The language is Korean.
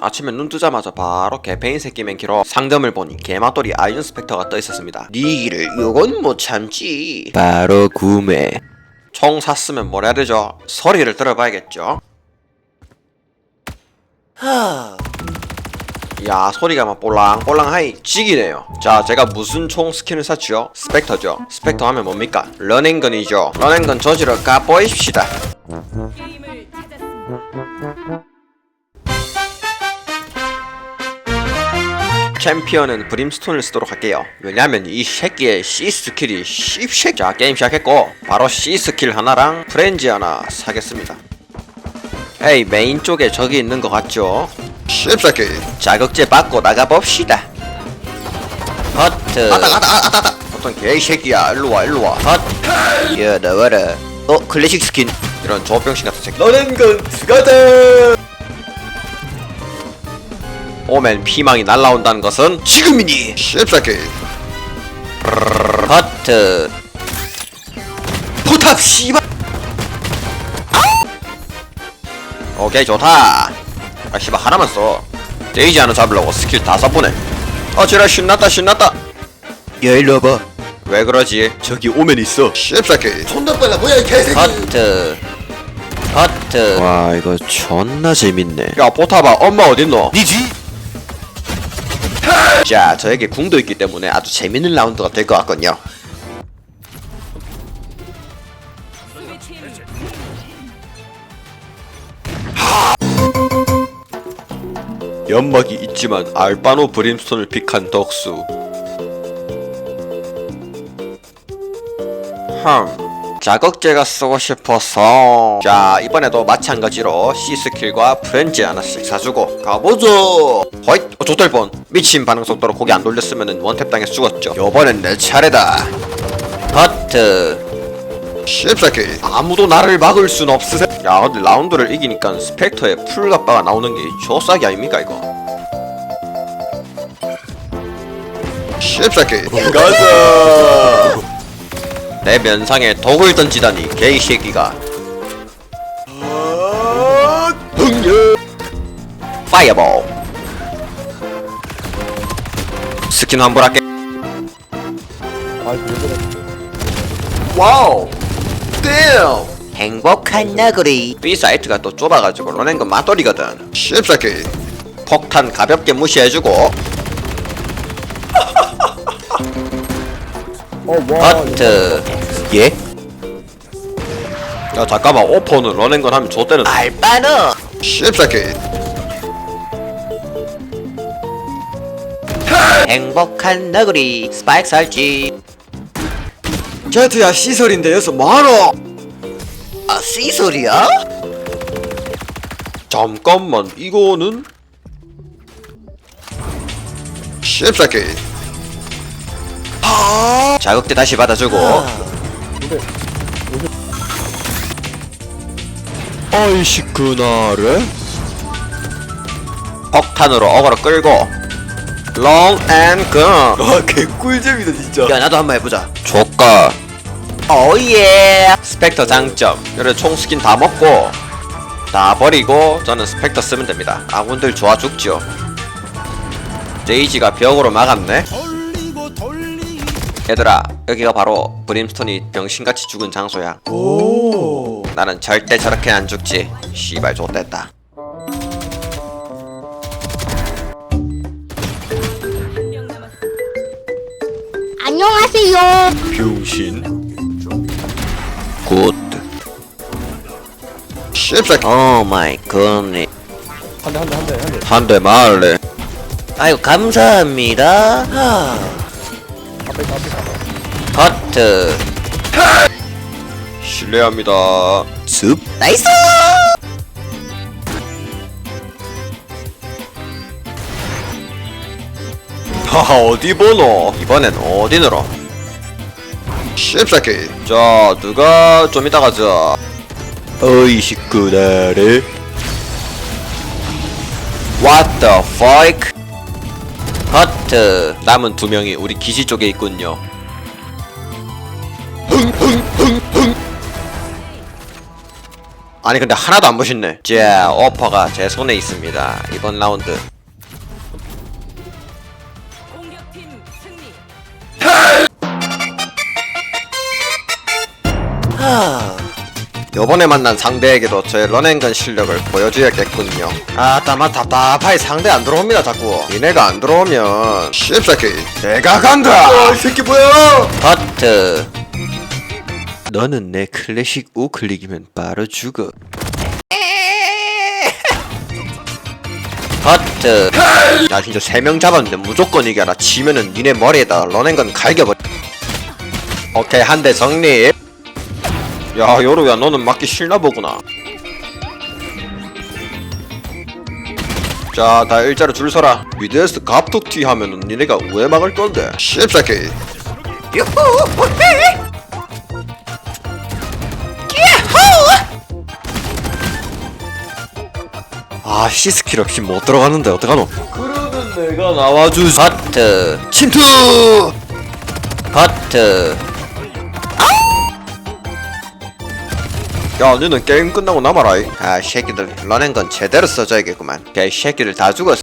아침에 눈 뜨자마자 바로 개페인 새끼 맨키로 상점을 보니 개맛돌이 아이언 스펙터가 떠 있었습니다. 니 일을 이건 못 참지. 바로 구매. 총 샀으면 뭘 해야 되죠? 소리를 들어봐야겠죠. 야 소리가 막 볼랑볼랑하이 지기네요 자 제가 무슨 총 스킨을 샀죠? 스펙터죠 스펙터 하면 뭡니까? 런앤건이죠 런앤건 저지러 가보입시다 챔피언은 브림스톤을 쓰도록 할게요. 왜냐면 이 새끼의 C 스킬이 씹새끼 자 게임 시작했고 바로 C 스킬 하나랑 프렌지 하나 사겠습니다. 에이 메인 쪽에 적이 있는 것 같죠? 씹새끼 자극제 받고 나가봅시다. 허트. 아따 아따 아따 아따 어떤 개새끼야. 일로와 일로와. 헛 야, 나와라 어 클래식 스킨. 이런 조병신 같은 새끼. 너넨건 스가다 오멘 피망이 날라온다는 것은 지금이니. 씹새끼 허트. 포탑 씨발. 오케이 좋다. 아 씨발 하나만 써. 데이지 하나 잡으려고 스킬 다 써보네. 어 지라 신났다 신났다. 야 일로 와봐. 왜 그러지? 저기 오멘 있어. 씹새끼 존나 빨라. 뭐야 이 개새끼. 하트. 하트. 와 이거 존나 재밌네. 야 보타봐 엄마 어딨노? 니지 자 저에게 궁도 있기 때문에 아주 재밌는 라운드가 될 것 같군요. 연막이 있지만 알바노 브림스톤을 픽한 덕수. 흠 자극제가 쓰고 싶어서. 자 이번에도 마찬가지로 C스킬과 프렌즈 하나씩 사주고. 가보죠! 허잇! 어 좋될 뻔. 미친 반응 속도로 고개 안 돌렸으면 원탭 당해 죽었죠. 요번엔 내 차례다. 버트. 씹새끼 아무도 나를 막을 순 없으세. 야 근데 라운드를 이기니까 스펙터에 풀갑바가 나오는 게 조싸기 아닙니까 이거? 씹새끼 가자 내 면상에 독을 던지다니 개이 새끼가. 흥녀 파이어볼. 스킨 환불할게. 와우. Damn. 행복한 나그리. B 사이트가 또 좁아가지고 런앤건 맞돌이거든. 씹새끼 폭탄 가볍게 무시해주고 버트 예? 야 잠깐만 오퍼는 런앤건 하면 좆대는 알바노 씹새끼 행복한 너구리 스파이크 설치 제트야 시설인데 여기서 뭐하노? 아 시설이야? 잠깐만 이거는? 씹새끼 자극제 다시 받아주고. 아이씨 그날에? 폭탄으로 어그로 끌고. 롱앤근 아 개꿀잼이다 진짜. 야 나도 한번 해보자. 조카 오예 스펙터 장점. 그래 총 스킨 다 먹고 다 버리고 저는 스펙터 쓰면 됩니다. 아군들 좋아 죽죠. 제이지가 벽으로 막았네 얘들아 여기가 바로 브림스톤이 병신같이 죽은 장소야. 오. 나는 절대 저렇게 안 죽지. 씨발 남았습니다. 안녕하세요. 병신. 굿. 씹새끼 오 마이 굿니 한대 말래? 아이고 감사합니다. 하 트. 실례합니다. 습 나이스! 하하 어디 보노? 이번엔 어디 늘어 씹새끼 자 누가 좀 이따 가자. 어이 식구나래 What the fuck 하트 남은 두 명이 우리 기지 쪽에 있군요. 아니 근데 하나도 안 멋있네. 자 오퍼가 제 손에 있습니다. 이번 라운드 요번에 만난 상대에게도 저의 런앤건 실력을 보여줘야겠군요. 아 다만 답답하게 상대 안 들어옵니다 자꾸. 니네가 안 들어오면. 씹새끼 내가 간다! 이 새끼 뭐야? 버트. 너는 내 클래식 우클릭이면 바로 죽어. 버트. 야 진짜 세 명 잡았는데 무조건 이겨라. 지면은 니네 머리에다 런앤건 갈겨버려. 오케이 한대 성립 야 요루야 너는 맞기 싫나 보구나. 자 다 일자로 줄 서라. 미드에서 갑툭튀 하면은 니네가 왜 막을 건데? 씹새끼 아 C스킬 없이 못 들어가는데 어떡하노? 그러면 내가 나와주지 버트. 침투! 버트 야 너는 게임 끝나고 남아라 이. 아 새끼들. 런앤건 제대로 써줘야겠구만. 개새끼들 다 죽었어